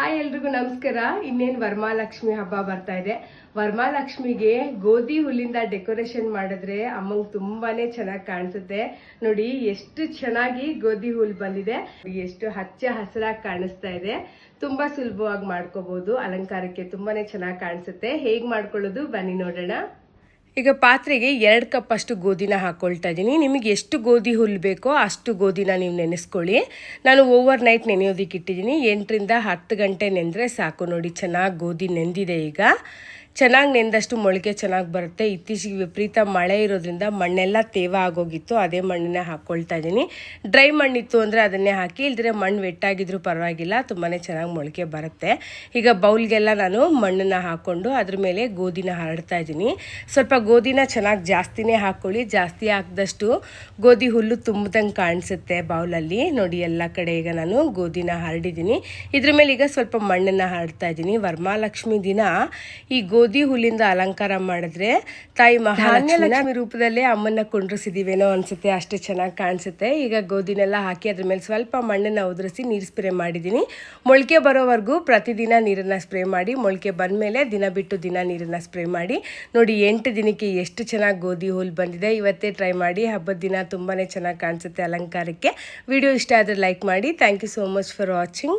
Hi ಎಲ್ರಿಗೂ ನಮಸ್ಕಾರ. ಇನ್ನೇನು ವರಮಹಾಲಕ್ಷ್ಮಿ ಹಬ್ಬ ಬರ್ತಾ ಇದೆ. ವರಮಹಾಲಕ್ಷ್ಮಿಗೆ ಗೋಧಿ ಹುಲ್ಲಿಂದ ಡೆಕೋರೇಷನ್ ಮಾಡಿದ್ರೆ ಅಮ್ಮಂಗೆ ತುಂಬಾನೇ ಚೆನ್ನಾಗಿ ಕಾಣಿಸುತ್ತೆ. ನೋಡಿ, ಎಷ್ಟು ಚೆನ್ನಾಗಿ ಗೋಧಿ ಹುಲ್ ಬಂದಿದೆ. ಎಷ್ಟು ಹಚ್ಚ ಹಸಿರಾಗಿ ಕಾಣಿಸ್ತಾ ಇದೆ. ತುಂಬಾ ಸುಲಭವಾಗಿ ಮಾಡ್ಕೋಬಹುದು ಅಲಂಕಾರಕ್ಕೆ ತುಂಬಾನೇ ಚೆನ್ನಾಗಿ ಕಾಣಿಸುತ್ತೆ. ಹೇಗ್ ಮಾಡ್ಕೊಳ್ಳೋದು? ಬನ್ನಿ ನೋಡೋಣ. ಈಗ ಪಾತ್ರೆಗೆ ಎರಡು ಕಪ್ ಅಷ್ಟು ಗೋಧಿನ ಹಾಕ್ಕೊಳ್ತಾ ಇದ್ದೀನಿ. ನಿಮಗೆ ಎಷ್ಟು ಗೋಧಿ ಹುಲ್ಲು ಬೇಕೋ ಅಷ್ಟು ಗೋಧಿನ ನೀವು ನೆನೆಸ್ಕೊಳ್ಳಿ. ನಾನು ಓವರ್ ನೈಟ್ ನೆನೆಯೋದಕ್ಕೆ ಇಟ್ಟಿದ್ದೀನಿ. ಎಂಟರಿಂದ ಹತ್ತು ಗಂಟೆ ನೆಂದರೆ ಸಾಕು ನೋಡಿ, ಚೆನ್ನಾಗಿ ಗೋಧಿ ನೆಂದಿದೆ ಈಗ. ಚೆನ್ನಾಗಿ ನೆಂದಷ್ಟು ಮೊಳಕೆ ಚೆನ್ನಾಗಿ ಬರುತ್ತೆ. ಇತ್ತೀಚೆಗೆ ವಿಪರೀತ ಮಳೆ ಇರೋದ್ರಿಂದ ಮಣ್ಣೆಲ್ಲ ತೇವ ಆಗೋಗಿತ್ತು. ಅದೇ ಮಣ್ಣನ್ನ ಹಾಕ್ಕೊಳ್ತಾ ಇದ್ದೀನಿ ಡ್ರೈ ಮಣ್ಣಿತ್ತು ಅಂದರೆ ಅದನ್ನೇ ಹಾಕಿ ಇಲ್ದಿರೆ ಮಣ್ಣು ವೆಟ್ಟಾಗಿದ್ರೂ ಪರವಾಗಿಲ್ಲ. ತುಂಬಾ ಚೆನ್ನಾಗಿ ಮೊಳಕೆ ಬರುತ್ತೆ. ಈಗ ಬೌಲ್ಗೆಲ್ಲ ನಾನು ಮಣ್ಣನ್ನು ಹಾಕ್ಕೊಂಡು ಅದ್ರ ಮೇಲೆ ಗೋಧಿನ ಹರಡ್ತಾ ಇದ್ದೀನಿ ಸ್ವಲ್ಪ ಗೋಧಿನ ಚೆನ್ನಾಗಿ ಜಾಸ್ತಿನೇ ಹಾಕ್ಕೊಳ್ಳಿ ಜಾಸ್ತಿ ಹಾಕಿದಷ್ಟು ಗೋಧಿ ಹುಲ್ಲು ತುಂಬ್ದಂಗೆ ಕಾಣಿಸುತ್ತೆ ಬೌಲಲ್ಲಿ. ನೋಡಿ, ಎಲ್ಲ ಕಡೆ ಈಗ ನಾನು ಗೋಧಿನ ಹರಡಿದ್ದೀನಿ ಇದ್ರ ಮೇಲೆ ಈಗ ಸ್ವಲ್ಪ ಮಣ್ಣನ್ನು ಹರಡ್ತಾ ಇದ್ದೀನಿ ವರ್ಮಾಲಕ್ಷ್ಮಿ ದಿನ ಈ ಗೋಧಿ ಹುಲ್ಲಿಂದ ಅಲಂಕಾರ ಮಾಡಿದ್ರೆ ತಾಯಿ ಮಹಾಲಕ್ಷ್ಮಿ ರೂಪದಲ್ಲೇ ಅಮ್ಮನ್ನ ಕುಂಡ್ರಿಸಿದೀವೇನೋ ಅನ್ಸುತ್ತೆ ಅಷ್ಟು ಚೆನ್ನಾಗಿ ಕಾಣಿಸುತ್ತೆ. ಈಗ ಗೋಧಿನೆಲ್ಲ ಹಾಕಿ ಅದ್ರ ಮೇಲೆ ಸ್ವಲ್ಪ ಮಣ್ಣನ್ನು ಉದುರಿಸಿ ನೀರು ಸ್ಪ್ರೇ ಮಾಡಿದ್ದೀನಿ ಮೊಳಕೆ ಬರೋವರೆಗೂ ಪ್ರತಿದಿನ ನೀರನ್ನು ಸ್ಪ್ರೇ ಮಾಡಿ ಮೊಳಕೆ ಬಂದಮೇಲೆ ದಿನ ಬಿಟ್ಟು ದಿನ ನೀರನ್ನು ಸ್ಪ್ರೇ ಮಾಡಿ. ನೋಡಿ ಎಂಟು ದಿನಕ್ಕೆ ಎಷ್ಟು ಚೆನ್ನಾಗಿ ಗೋಧಿ ಹುಲ್ಲು ಬಂದಿದೆ. ಇವತ್ತೇ ಟ್ರೈ ಮಾಡಿ ಹಬ್ಬದ ದಿನ ತುಂಬಾ ಚೆನ್ನಾಗಿ ಕಾಣಿಸುತ್ತೆ ಅಲಂಕಾರಕ್ಕೆ. ವಿಡಿಯೋ ಇಷ್ಟ ಆದರೆ ಲೈಕ್ ಮಾಡಿ. Thank you so much for watching.